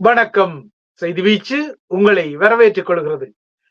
வணக்கம். செய்தி வீச்சு உங்களை வரவேற்றுக் கொள்கிறது.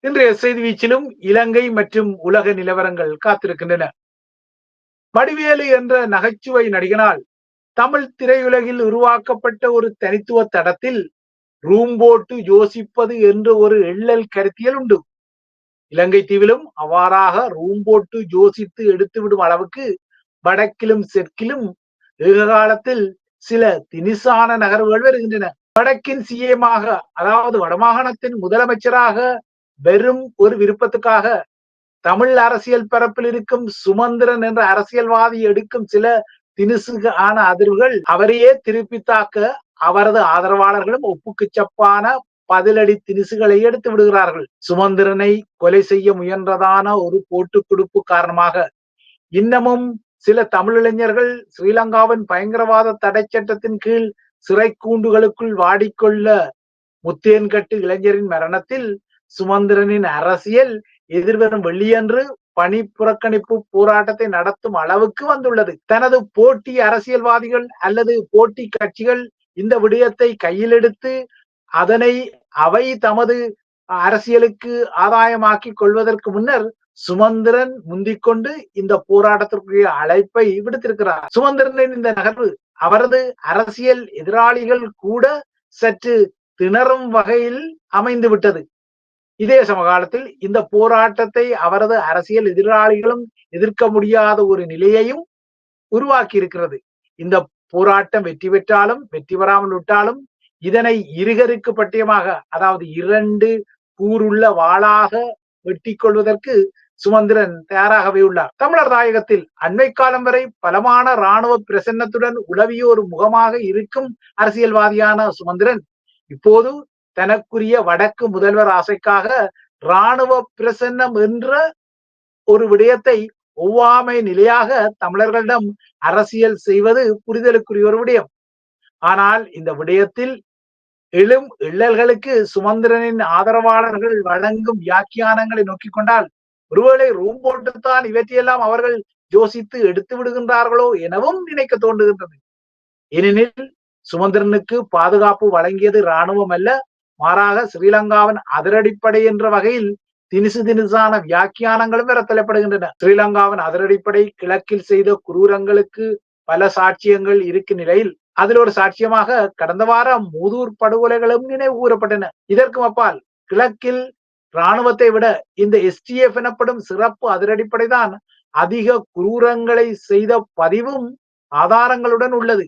இன்றைய செய்தி வீச்சிலும் இலங்கை மற்றும் உலக நிலவரங்கள் காத்திருக்கின்றன. வடிவேலு என்ற நகைச்சுவை நடிகனால் தமிழ் திரையுலகில் உருவாக்கப்பட்ட ஒரு தனித்துவ தடத்தில் ரூம் போட்டு யோசிப்பது என்ற ஒரு எள்ளல் கருத்தியல் உண்டு. இலங்கை தீவிலும் அவ்வாறாக ரூம் போட்டு யோசித்து எடுத்து விடும் அளவுக்கு வடக்கிலும் தெற்கிலும் ஏக காலத்தில் சில தினிசான நகர்வுகள் வருகின்றன. வடக்கின் சிஎமாக அதாவது வடமாகாணத்தின் முதலமைச்சராக வெறும் ஒரு விருப்பத்துக்காக தமிழ் அரசியல் பரப்பில் இருக்கும் சுமந்திரன் என்ற அரசியல்வாதி எடுக்கும் சில தினுசுக்கு ஆன அதிர்வுகள் அவரையே திருப்பி தாக்க அவரது ஆதரவாளர்களும் ஒப்புக்கு சப்பான பதிலடி தினுசுகளை எடுத்து விடுகிறார்கள். சுமந்திரனை கொலை செய்ய முயன்றதான ஒரு போட்டு கொடுப்பு காரணமாக இன்னமும் சில தமிழிளைஞர்கள் ஸ்ரீலங்காவின் பயங்கரவாத தடை சட்டத்தின் கீழ் சிறை கூண்டுகளுக்குள் வாடிக்கொள்ள முத்தேன்கட்டு இளைஞரின் மரணத்தில் சுமந்திரனின் அரசியல் எதிர்வரும் வெள்ளியன்று பணி புறக்கணிப்பு போராட்டத்தை நடத்தும் அளவுக்கு வந்துள்ளது. தனது போட்டி அரசியல்வாதிகள் அல்லது போட்டி கட்சிகள் இந்த விடயத்தை கையில் எடுத்து அதனை அவை தமது அரசியலுக்கு ஆதாயமாக்கி கொள்வதற்கு முன்னர் சுமந்திரன் முந்திக்கொண்டு இந்த போராட்டத்திற்குரிய அழைப்பை விடுத்திருக்கிறார். சுமந்திரனின் இந்த நகர்வு அவரது அரசியல் எதிராளிகள் கூட சற்று திணறும் வகையில் அமைந்து விட்டது. இதே சமகாலத்தில் இந்த போராட்டத்தை அவரது அரசியல் எதிராளிகளும் எதிர்க்க முடியாத ஒரு நிலையையும் உருவாக்கி இருக்கிறது இந்த போராட்டம் வெற்றி பெற்றாலும் வெற்றி பெறாமல் விட்டாலும் இதனை இருகருக்கு பட்டியமாக அதாவது இரண்டு கூறுள்ள வாளாக வெட்டி கொள்வதற்கு சுமந்திரன் தயாராகவே உள்ளார் தமிழர் தாயகத்தில் அண்மை காலம் வரை பலமான இராணுவ பிரசன்னத்துடன் உளவிய ஒரு முகமாக இருக்கும் அரசியல்வாதியான சுமந்திரன் இப்போது தனக்குரிய வடக்கு முதல்வர் ஆசைக்காக இராணுவ பிரசன்னம் என்ற ஒரு விடயத்தை ஒவ்வாமை நிலையாக தமிழர்களிடம் அரசியல் செய்வது புரிதலுக்குரிய ஒரு விடயம். ஆனால் இந்த விடயத்தில் எழும் எள்ளல்களுக்கு சுமந்திரனின் ஆதரவாளர்கள் வழங்கும் வியாக்கியானங்களை நோக்கிக் கொண்டால் ஒருவேளை ரூம் போட்டுத்தான் இவற்றையெல்லாம் அவர்கள் யோசித்து எடுத்து விடுகின்றார்களோ எனவும் நினைக்க தோன்றுகின்றது. ஏனெனில் சுமந்திரனுக்கு பாதுகாப்பு வழங்கியது இராணுவம் அல்ல மாறாக ஸ்ரீலங்காவின் அதிரடிப்படை என்ற வகையில் தினிசு தினிசான வியாக்கியானங்களும் வேற தலைப்படுகின்றன ஸ்ரீலங்காவின் அதிரடிப்படை கிழக்கில் செய்த குரூரங்களுக்கு பல சாட்சியங்கள் இருக்கும் நிலையில் அதில் ஒரு சாட்சியமாக கடந்த வாரம் மூதூர் படுகொலைகளும் நினைவு கூறப்பட்டன. இதற்கும் அப்பால் கிழக்கில் இராணுவத்தை விட இந்த எஸ்டிஎஃப் எனப்படும் சிறப்பு அதிரடிப்படைதான் அதிக குரூரங்களை செய்த பதிவும் ஆதாரங்களுடன் உள்ளது.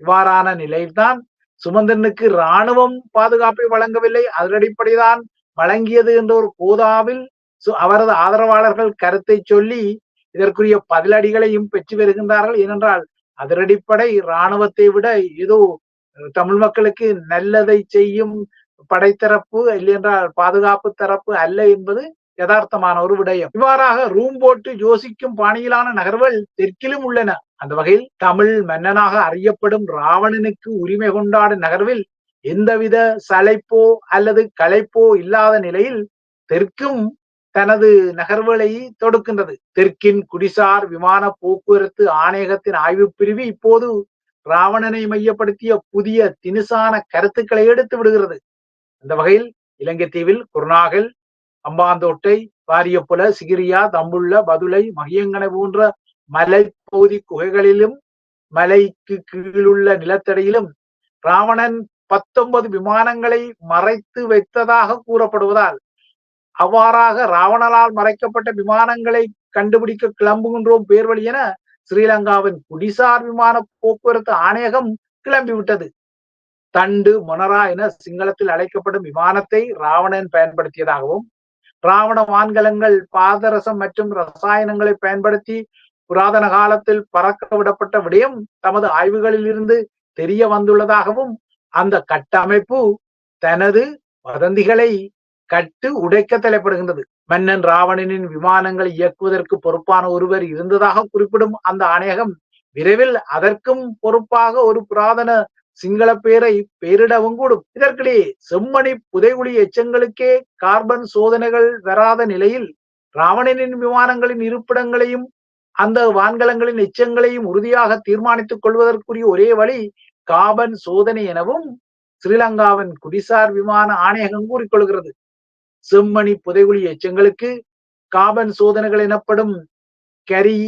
இவ்வாறான நிலையில்தான் சுமந்தனுக்கு இராணுவம் பாதுகாப்பை வழங்கவில்லை. அதிரடிப்படைதான் வழங்கியது என்ற ஒரு கோதாவில் அவரது ஆதரவாளர்கள் கருத்தை சொல்லி இதற்குரிய பதிலடிகளையும் பெற்று வருகின்றார்கள். ஏனென்றால் அதிரடிப்படை இராணுவத்தை விட ஏதோ தமிழ் மக்களுக்கு நல்லதை செய்யும் படைத்தரப்பு இல்லையென்றால் பாதுகாப்பு தரப்பு அல்ல என்பது யதார்த்தமான ஒரு விடயம். இவ்வாறாக ரூம் போட்டு யோசிக்கும் பாணியிலான நகர்வுகள் தெற்கிலும் உள்ளன. அந்த வகையில் தமிழ் மன்னனாக அறியப்படும் ராவணனுக்கு உரிமை கொண்டாடும் நகர்வில் எந்தவித சளைப்போ அல்லது களைப்போ இல்லாத நிலையில் தெற்கும் தனது நகர்வுகளை தொடுக்கின்றது. தெற்கின் குடிசார் விமான போக்குவரத்து ஆணையகத்தின் ஆய்வு பிரிவு இப்போது ராவணனை மையப்படுத்திய புதிய தினுசான கருத்துக்களை எடுத்து விடுகிறது. அந்த வகையில் இலங்கை தீவில் குருநாகல் அம்பாந்தோட்டை வாரியப்புல சிகிரியா தம்புள்ள பதுளை மகியங்கனை போன்ற மலைப்பகுதி குகைகளிலும் மலைக்கு கீழுள்ள நிலத்தடியிலும் ராவணன் பத்தொன்பது விமானங்களை மறைத்து வைத்ததாக கூறப்படுவதால் அவ்வாறாக ராவணனால் மறைக்கப்பட்ட விமானங்களை கண்டுபிடிக்க கிளம்புகின்றோம் பேர்வழி என ஸ்ரீலங்காவின் குடிசார் விமான போக்குவரத்து ஆணையகம் கிளம்பிவிட்டது. தண்டு மொனரா என சிங்களத்தில் அழைக்கப்படும் விமானத்தை ராவணன் பயன்படுத்தியதாகவும் ராவண வான்கலங்கள் பாதரசம் மற்றும் ரசாயனங்களை பயன்படுத்தி புராதன காலத்தில் பறக்க விடப்பட்ட விடயம் தமது ஆய்வுகளில் இருந்து தெரிய வந்துள்ளதாகவும் அந்த கட்டமைப்பு தனது வதந்திகளை கட்டு உடைக்க தலைப்படுகின்றது. மன்னன் ராவணனின் விமானங்களை இயக்குவதற்கு பொறுப்பான ஒருவர் இருந்ததாக குறிப்பிடும் அந்த ஆணையகம் விரைவில் அதற்கும் பொறுப்பாக ஒரு புராதன சிங்கள பேரை பெயரிடவும் கூடும். இதற்கிடையே செம்மணி புதைகுழி எச்சங்களுக்கே கார்பன் சோதனைகள் வராத நிலையில் ராவணனின் விமானங்களின் இருப்பிடங்களையும் அந்த வான்கலங்களின் எச்சங்களையும் உறுதியாக தீர்மானித்துக் கொள்வதற்குரிய ஒரே வழி காபன் சோதனை எனவும் ஸ்ரீலங்காவின் குடிசார் விமான ஆணையகம் கூறிக்கொள்கிறது. செம்மணி புதைகுழி எச்சங்களுக்கு காபன் சோதனைகள் எனப்படும் கரி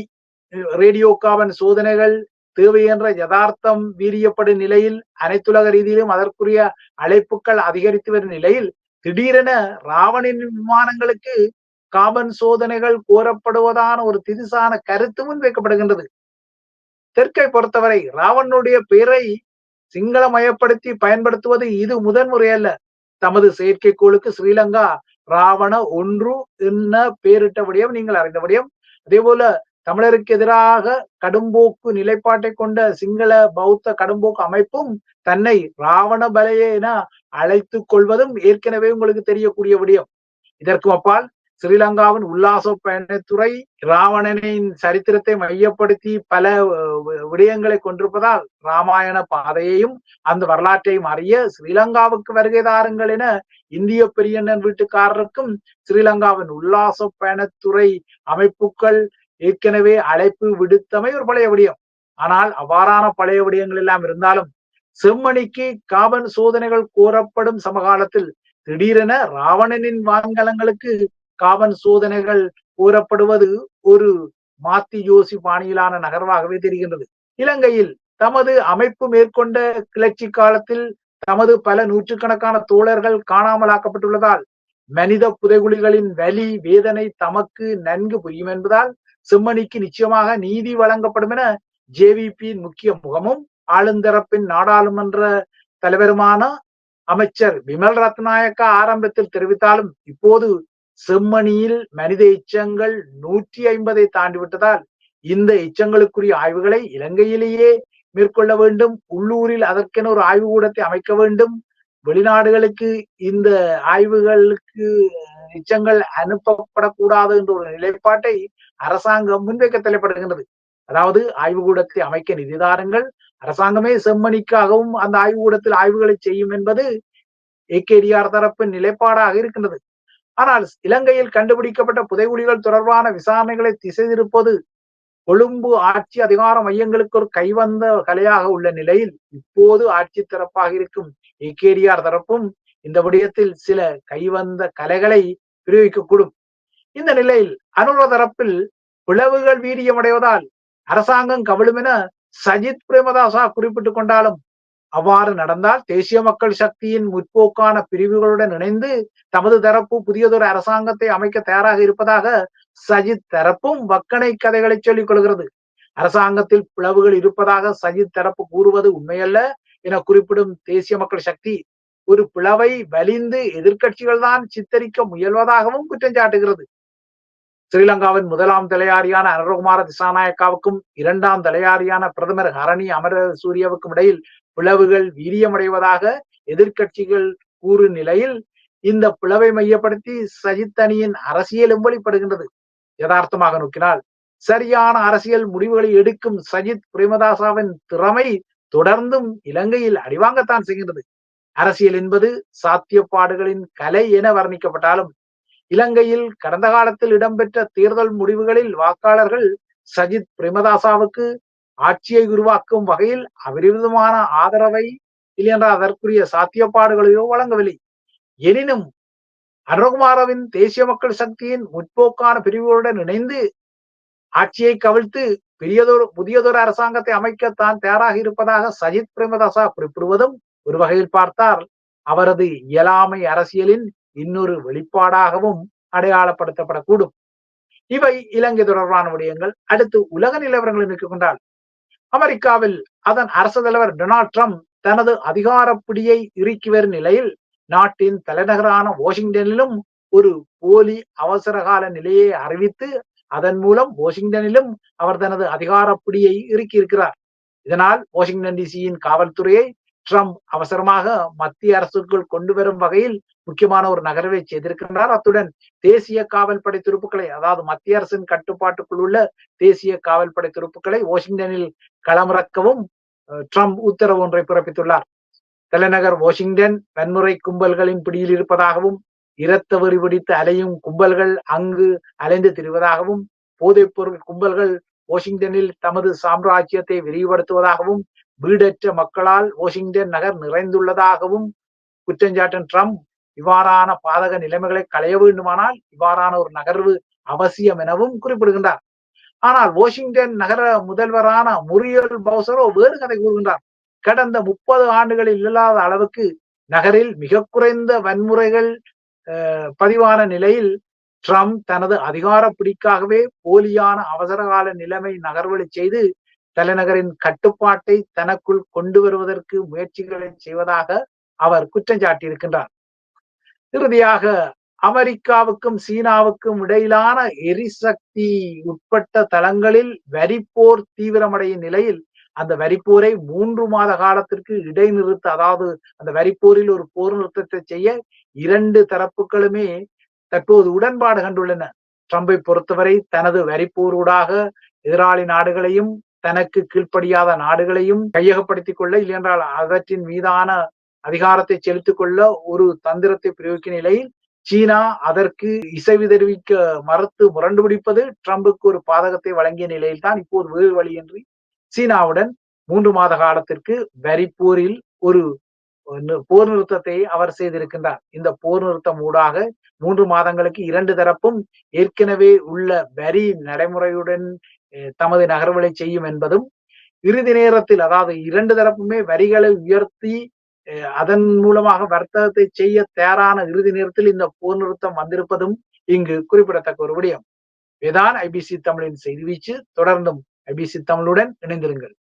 ரேடியோ காபன் சோதனைகள் தேவை என்ற யதார்த்தம் வீரியப்படும் நிலையில் அனைத்துலக ரீதியிலும் அதற்குரிய அழைப்புகள் அதிகரித்து வரும் நிலையில் திடீரென ராவணின் விமானங்களுக்கு காபன் சோதனைகள் கோரப்படுவதான ஒரு திதிசான கருத்து முன்வைக்கப்படுகின்றது. தெற்கை பொறுத்தவரை ராவனுடைய பெயரை சிங்களமயப்படுத்தி பயன்படுத்துவது இது முதன்முறை அல்ல. தமது செயற்கைக்கோளுக்கு ஸ்ரீலங்கா ராவண ஒன்று என்ன பெயரிட்டபடியும் நீங்கள் அறிந்தபடியும் அதே போல தமிழருக்கு எதிராக கடும்போக்கு நிலைப்பாட்டை கொண்ட சிங்கள பௌத்த கடும்போக்கு அமைப்பும் தன்னை ராவண பலையே என அழைத்துக் கொள்வதும் ஏற்கனவே உங்களுக்கு தெரியக்கூடிய விடயம். இதற்கு அப்பால் ஸ்ரீலங்காவின் உல்லாச பயணத்துறை ராவணனின் சரித்திரத்தை மையப்படுத்தி பல விடயங்களை கொண்டிருப்பதால் ராமாயண பாதையையும் அந்த வரலாற்றையும் அறிய ஸ்ரீலங்காவுக்கு வருகை தாருங்கள் என இந்திய பெரியண்ணன் வீட்டுக்காரருக்கும் ஸ்ரீலங்காவின் உல்லாச பயணத்துறை அமைப்புகள் ஏற்கனவே அழைப்பு விடுத்தமை ஒரு பழைய விடயம். ஆனால் அவ்வாறான பழைய விடயங்கள் எல்லாம் இருந்தாலும் செம்மணிக்கு காவன் சோதனைகள் கூறப்படும் சமகாலத்தில் திடீரென ராவணனின் வான்கலங்களுக்கு காவன் சோதனைகள் கூறப்படுவது ஒரு மாத்தி யோசி பாணியிலான நகர்வாகவே தெரிகின்றது. இலங்கையில் தமது அமைப்பு மேற்கொண்ட கிளர்ச்சி காலத்தில் தமது பல நூற்றுக்கணக்கான தோழர்கள் காணாமலாக்கப்பட்டுள்ளதால் மனித புதைகுழிகளின் வலி வேதனை தமக்கு நன்கு புரியும் என்பதால் செம்மணிக்கு நிச்சயமாக நீதி வழங்கப்படும் என ஜேவிபியின் முக்கிய முகமும் ஆளுந்தரப்பின் நாடாளுமன்ற தலைவருமான அமைச்சர் விமல் ரத்நாயக்கா ஆரம்பத்தில் தெரிவித்தாலும் இப்போது செம்மணியில் மனித எச்சங்கள் நூற்றி ஐம்பதை தாண்டி விட்டதால் இந்த எச்சங்களுக்குரிய ஆய்வுகளை இலங்கையிலேயே மேற்கொள்ள வேண்டும் உள்ளூரில் அதற்கென ஒரு ஆய்வு கூடத்தை அமைக்க வேண்டும் வெளிநாடுகளுக்கு இந்த ஆய்வுகளுக்கு நிச்சங்கள் அனுப்பப்படக்கூடாது என்ற ஒரு நிலைப்பாட்டை அரசாங்கம் முன்வைக்க தலைப்படுகின்றது அதாவது ஆய்வுக்கூடத்தை அமைக்க நிதிதாரங்கள் அரசாங்கமே செம்மணிக்காகவும் அந்த ஆய்வுக்கூடத்தில் ஆய்வுகளை செய்யும் என்பது ஏகேடிஆர் தரப்பின் நிலைப்பாடாக இருக்கின்றது. ஆனால் இலங்கையில் கண்டுபிடிக்கப்பட்ட புதைகுழிகள் தொடர்பான விசாரணைகளை திசை திருப்பது கொழும்பு ஆட்சி அதிகார மையங்களுக்கு ஒரு கைவந்த கலையாக உள்ள நிலையில் இப்போது ஆட்சி தரப்பாக இருக்கும் ஏகேடிஆர் தரப்பும் இந்த விடயத்தில் சில கைவந்த கலைகளை பிரிவிக்கக்கூடும் இந்த நிலையில் அனுர தரப்பில் பிளவுகள் வீரியமடைவதால் அரசாங்கம் கவிழும் என சஜித் பிரேமதாசா குறிப்பிட்டுக் கொண்டாலும் அவ்வாறு நடந்தால் தேசிய மக்கள் சக்தியின் முற்போக்கான பிரிவுகளுடன் இணைந்து தமது தரப்பு புதியதொரு அரசாங்கத்தை அமைக்க தயாராக இருப்பதாக சஜித் தரப்பும் வக்கனை கதைகளை சொல்லிக் கொள்கிறது. அரசாங்கத்தில் பிளவுகள் இருப்பதாக சஜித் தரப்பு கூறுவது உண்மையல்ல. என குறிப்பிடும் தேசிய மக்கள் சக்தி ஒரு பிளவை வலிந்து எதிர்கட்சிகள் தான் சித்தரிக்க முயல்வதாகவும் குற்றம் சாட்டுகிறது. ஸ்ரீலங்காவின் முதலாம் தலையாரியான அனுரகுமார திசாநாயக்காவுக்கும் இரண்டாம் தலையாரியான பிரதமர் ஹரணி அமர சூரியவுக்கும் இடையில் பிளவுகள் வீரியமடைவதாக எதிர்கட்சிகள் கூறும் நிலையில் இந்த பிளவை மையப்படுத்தி சஜித் அணியின் அரசியலும் வெளிப்படுகின்றது யதார்த்தமாக நோக்கினால் சரியான அரசியல் முடிவுகளை எடுக்கும் சஜித் பிரேமதாசாவின் திறமை தொடர்ந்தும் இலங்கையில் அடிவாங்கத்தான் செய்கின்றது. அரசியல் என்பது சாத்தியப்பாடுகளின் கலை என வர்ணிக்கப்பட்டாலும் இலங்கையில் கடந்த காலத்தில் இடம்பெற்ற தேர்தல் முடிவுகளில் வாக்காளர்கள் சஜித் பிரேமதாசாவுக்கு ஆட்சியை உருவாக்கும் வகையில் அபரிவிதமான ஆதரவை இல்லையென்றால் அதற்குரிய சாத்தியப்பாடுகளையோ வழங்கவில்லை. எனினும் அனுகுமாரவின் தேசிய மக்கள் சக்தியின் முற்போக்கான பிரிவுகளுடன் இணைந்து ஆட்சியை கவிழ்த்து பெரியதொரு புதியதொரு அரசாங்கத்தை அமைக்கத்தான் தயாராக இருப்பதாக சஜித் பிரேமதாசா குறிப்பிடுவதும் ஒரு வகையில் பார்த்தால் அவரது இயலாமை அரசியலின் இன்னொரு வெளிப்பாடாகவும் அடையாளப்படுத்தப்படக்கூடும். இவை இலங்கை தொடர்பான விடயங்கள். அடுத்து உலக நிலவரங்களை நோக்கிக் அமெரிக்காவில் அதன் அரசு தலைவர் டொனால்ட் ட்ரம்ப் தனது அதிகாரப்பிடியை இறுக்கி வரும் நிலையில் நாட்டின் தலைநகரான வாஷிங்டனிலும் ஒரு போலி அவசரகால நிலையை அறிவித்து அதன் மூலம் வாஷிங்டனிலும் அவர் தனது அதிகாரப்பிடியை இறுக்கி இருக்கிறார். இதனால் வாஷிங்டன் டிசியின் காவல்துறையை ட்ரம்ப் அவசரமாக மத்திய அரசுக்குள் கொண்டு வரும் வகையில் முக்கியமான ஒரு நகர்வை செய்திருக்கின்றார் அத்துடன் தேசிய காவல்படை துருப்புக்களை அதாவது மத்திய அரசின் கட்டுப்பாட்டுக்குள் உள்ள தேசிய காவல்படை துருப்புக்களை வாஷிங்டனில் களமிறக்கவும் ட்ரம்ப் உத்தரவு ஒன்றை பிறப்பித்துள்ளார். தலைநகர் வாஷிங்டன் வன்முறை கும்பல்களின் பிடியில் இருப்பதாகவும் இரத்த பிடித்து அலையும் கும்பல்கள் அங்கு அலைந்து திரிவதாகவும் போதைப்பொருள் கும்பல்கள் வாஷிங்டனில் தமது சாம்ராஜ்யத்தை விரிவுபடுத்துவதாகவும் வீடற்ற மக்களால் வாஷிங்டன் நகர் நிறைந்துள்ளதாகவும் குற்றஞ்சாட்டன் ட்ரம்ப் இவ்வாறான பாதக நிலைமைகளை களைய வேண்டுமானால் இவ்வாறான ஒரு நகர்வு அவசியம் எனவும் குறிப்பிடுகின்றார். ஆனால் வாஷிங்டன் நகர முதல்வரான முரியல் பவுசரோ வேறு கதை கூறுகின்றார். கடந்த முப்பது ஆண்டுகளில் இல்லாத அளவுக்கு நகரில் மிக குறைந்த வன்முறைகள் பதிவான நிலையில் ட்ரம்ப் தனது அதிகார பிடிக்காகவே போலியான அவசரகால நிலைமை நகர்வழி செய்து தலைநகரின் கட்டுப்பாட்டை தனக்குள் கொண்டு வருவதற்கு முயற்சிகளை செய்வதாக அவர் குற்றம் சாட்டியிருக்கின்றார். இறுதியாக அமெரிக்காவுக்கும் சீனாவுக்கும் இடையிலான எரிசக்தி உட்பட்ட தளங்களில் வரிப்போர் தீவிரமடையும் நிலையில் அந்த வரிப்போரை மூன்று மாத காலத்திற்கு இடைநிறுத்த அதாவது அந்த வரிப்போரில் ஒரு போர் நிறுத்தத்தை செய்ய இரண்டு தரப்புகளுமே தற்போது உடன்பாடு கண்டுள்ளன. ட்ரம்பை பொறுத்தவரை தனது வரிப்போரூடாக எதிராளி நாடுகளையும் தனக்கு கீழ்ப்படியாத நாடுகளையும் கையகப்படுத்திக் கொள்ள இல்லையென்றால் அவற்றின் மீதான அதிகாரத்தை செலுத்திக் கொள்ள ஒரு தந்திரத்தை பிரயோகிக்க நிலையில் சீனா அதற்கு இசைவு தெரிவிக்க மறுத்து முரண்டு பிடிப்பது ட்ரம்புக்கு ஒரு பாதகத்தை வழங்கிய நிலையில் தான் இப்போது வேறு வழியின்றி சீனாவுடன் மூன்று மாத காலத்திற்கு வரிப்போரில் ஒரு போர் நிறுத்தத்தை அவர் செய்திருக்கின்றார். இந்த போர் நிறுத்தம் ஊடாக மூன்று மாதங்களுக்கு இரண்டு தரப்பும் ஏற்கனவே உள்ள வரி நடைமுறையுடன் தமது நகர்வுகளை செய்யும் என்பதும் இறுதி நேரத்தில் அதாவது இரண்டு தரப்புமே வரிகளை உயர்த்தி அதன் மூலமாக வர்த்தகத்தை செய்ய தயாரான இறுதி நேரத்தில் இந்த போர் நிறுத்தம் வந்திருப்பதும் இங்கு குறிப்பிடத்தக்க ஒரு விடயம். இதான் ஐபிசி தமிழின் செய்தி வீச்சு தொடர்ந்தும் ஐபிசி தமிழுடன் இணைந்திருங்கள்.